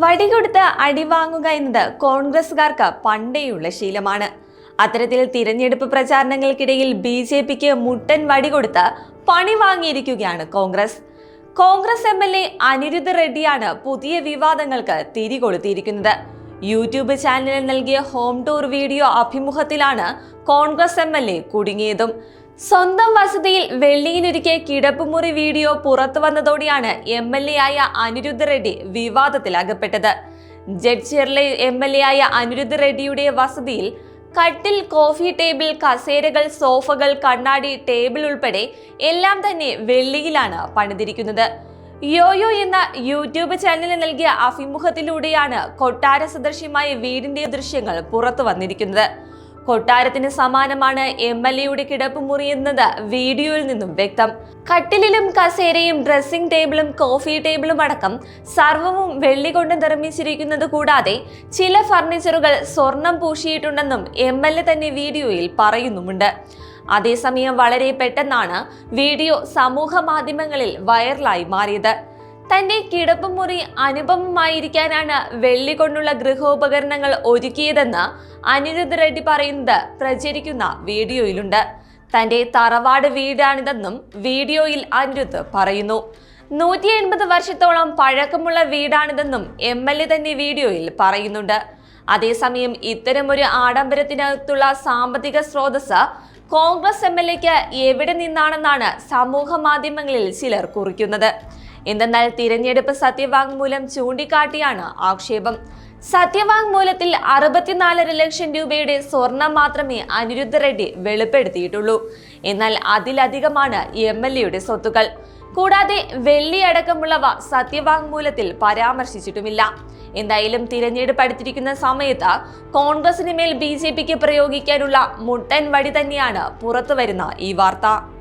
വടി കൊടുത്ത് അടിവാങ്ങുക എന്നത് കോൺഗ്രസുകാർക്ക് പണ്ടേയുള്ള ശീലമാണ്. അത്തരത്തിൽ തിരഞ്ഞെടുപ്പ് പ്രചാരണങ്ങൾക്കിടയിൽ ബി ജെ പിക്ക് മുട്ടൻ വടികൊടുത്ത് പണി വാങ്ങിയിരിക്കുകയാണ് Congress. Congress M L A Aniruddha റെഡ്ഡിയാണ് പുതിയ വിവാദങ്ങൾക്ക് തിരികൊളുത്തിയിരിക്കുന്നത് യൂട്യൂബ് ചാനലിൽ നൽകിയ ഹോം ടൂർ വീഡിയോ അഭിമുഖത്തിലാണ് കോൺഗ്രസ് എം എൽ എ കുടുങ്ങിയതും. സ്വന്തം വസതിയിൽ വെള്ളിയിലൊരുക്കിയ കിടപ്പുമുറി വീഡിയോ പുറത്തു വന്നതോടെയാണ് എം എൽ എ ആയ അനിരുദ്ധ റെഡ്ഡി വിവാദത്തിലകപ്പെട്ടത്. ജഡ്ജിയറിലെ എം എൽ എ ആയ അനിരുദ്ധ റെഡ്ഡിയുടെ വസതിയിൽ കട്ടിൽ കോഫി ടേബിൾ കസേരകൾ സോഫകൾ കണ്ണാടി ടേബിൾ ഉൾപ്പെടെ എല്ലാം തന്നെ വെള്ളിയിലാണ് പണിതിരിക്കുന്നത്. യോയോ എന്ന യൂട്യൂബ് ചാനലിന് നൽകിയ അഭിമുഖത്തിലൂടെയാണ് കൊട്ടാര സദൃശ്യമായ വീടിന്റെ ദൃശ്യങ്ങൾ പുറത്തു വന്നിരിക്കുന്നത്. കൊട്ടാരത്തിന് സമാനമാണ് എം എൽ എയുടെ കിടപ്പുമുറി എന്നത് വീഡിയോയിൽ നിന്നും വ്യക്തം. കട്ടിലിലും കസേരയും ഡ്രസ്സിംഗ് ടേബിളും കോഫി ടേബിളും അടക്കം സർവവും വെള്ളി കൊണ്ട് നിർമ്മിച്ചിരിക്കുന്നത് കൂടാതെ ചില ഫർണിച്ചറുകൾ സ്വർണം പൂശിയിട്ടുണ്ടെന്നും എം എൽ എ തന്നെ വീഡിയോയിൽ പറയുന്നുമുണ്ട്. അതേസമയം വളരെ പെട്ടെന്നാണ് വീഡിയോ സമൂഹ മാധ്യമങ്ങളിൽ വൈറലായി മാറിയത്. തന്റെ കിടപ്പുമുറി അനുപമമായിരിക്കാനാണ് വെള്ളി കൊണ്ടുള്ള ഗൃഹോപകരണങ്ങൾ ഒരുക്കിയതെന്ന് അനിരുദ്ധ റെഡ്ഡി പറയുന്നത് പ്രചരിക്കുന്ന വീഡിയോയിലുണ്ട്. തന്റെ തറവാട് വീടാണിതെന്നും വീഡിയോയിൽ അനിരുദ്ധ് പറയുന്നു. നൂറ്റി എൺപത് വർഷത്തോളം പഴക്കമുള്ള വീടാണിതെന്നും എം എൽ എ തന്നെ വീഡിയോയിൽ പറയുന്നുണ്ട്. അതേസമയം ഇത്തരമൊരു ആഡംബരത്തിനകത്തുള്ള സാമ്പത്തിക സ്രോതസ് കോൺഗ്രസ് എം എൽ എക്ക് എവിടെ നിന്നാണെന്നാണ് സമൂഹ മാധ്യമങ്ങളിൽ ചിലർ കുറിക്കുന്നത്. എന്തെന്നാൽ തിരഞ്ഞെടുപ്പ് സത്യവാങ്മൂലം ചൂണ്ടിക്കാട്ടിയാണ് ആക്ഷേപം. സത്യവാങ്മൂലത്തിൽ അറുപത്തിനാലര ലക്ഷം രൂപയുടെ സ്വർണം മാത്രമേ അനിരുദ്ധ റെഡ്ഡി വെളിപ്പെടുത്തിയിട്ടുള്ളൂ. എന്നാൽ അതിലധികമാണ് എം എൽ എയുടെ സ്വത്തുക്കൾ. കൂടാതെ വെള്ളി അടക്കമുള്ളവ സത്യവാങ്മൂലത്തിൽ പരാമർശിച്ചിട്ടുമില്ല. എന്തായാലും തിരഞ്ഞെടുപ്പ് അടുത്തിരിക്കുന്ന സമയത്ത് കോൺഗ്രസിന് മേൽ ബി ജെ പിക്ക് പ്രയോഗിക്കാനുള്ള മുട്ടൻ വടി തന്നെയാണ് പുറത്തുവരുന്ന ഈ വാർത്ത.